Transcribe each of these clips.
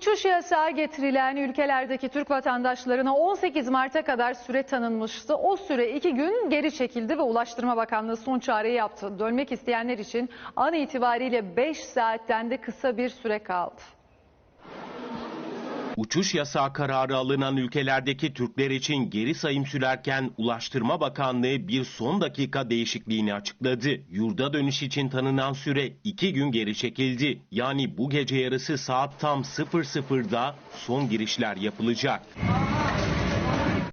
Uçuş yasağı getirilen ülkelerdeki Türk vatandaşlarına 18 Mart'a kadar süre tanınmıştı. O süre iki gün geri çekildi ve Ulaştırma Bakanlığı son çağrıyı yaptı. Dönmek isteyenler için an itibariyle 5 saatten de kısa bir süre kaldı. Uçuş yasağı kararı alınan ülkelerdeki Türkler için geri sayım sürerken Ulaştırma Bakanlığı bir son dakika değişikliğini açıkladı. Yurda dönüş için tanınan süre 2 gün geri çekildi. Yani bu gece yarısı saat tam 00'da son girişler yapılacak.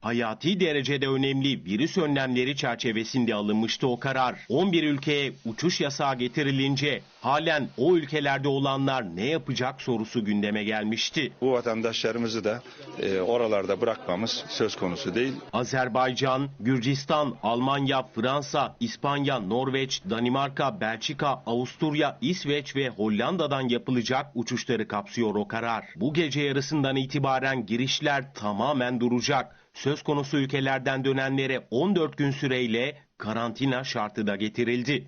Hayati derecede önemli virüs önlemleri çerçevesinde alınmıştı o karar. 11 ülkeye uçuş yasağı getirilince halen o ülkelerde olanlar ne yapacak sorusu gündeme gelmişti. Bu vatandaşlarımızı da e, oralarda bırakmamız söz konusu değil. Azerbaycan, Gürcistan, Almanya, Fransa, İspanya, Norveç, Danimarka, Belçika, Avusturya, İsveç ve Hollanda'dan yapılacak uçuşları kapsıyor o karar. Bu gece yarısından itibaren girişler tamamen duracak. Söz konusu ülkelerden dönenlere 14 gün süreyle karantina şartı da getirildi.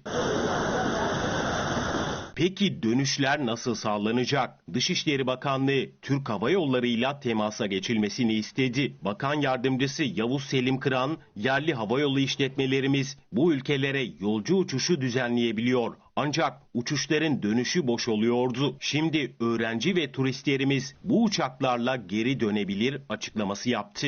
Peki dönüşler nasıl sağlanacak? Dışişleri Bakanlığı Türk Hava Yolları'yla temasa geçilmesini istedi. Bakan Yardımcısı Yavuz Selim Kıran, yerli havayolu işletmelerimiz bu ülkelere yolcu uçuşu düzenleyebiliyor. Ancak uçuşların dönüşü boş oluyordu. Şimdi öğrenci ve turistlerimiz bu uçaklarla geri dönebilir açıklaması yaptı.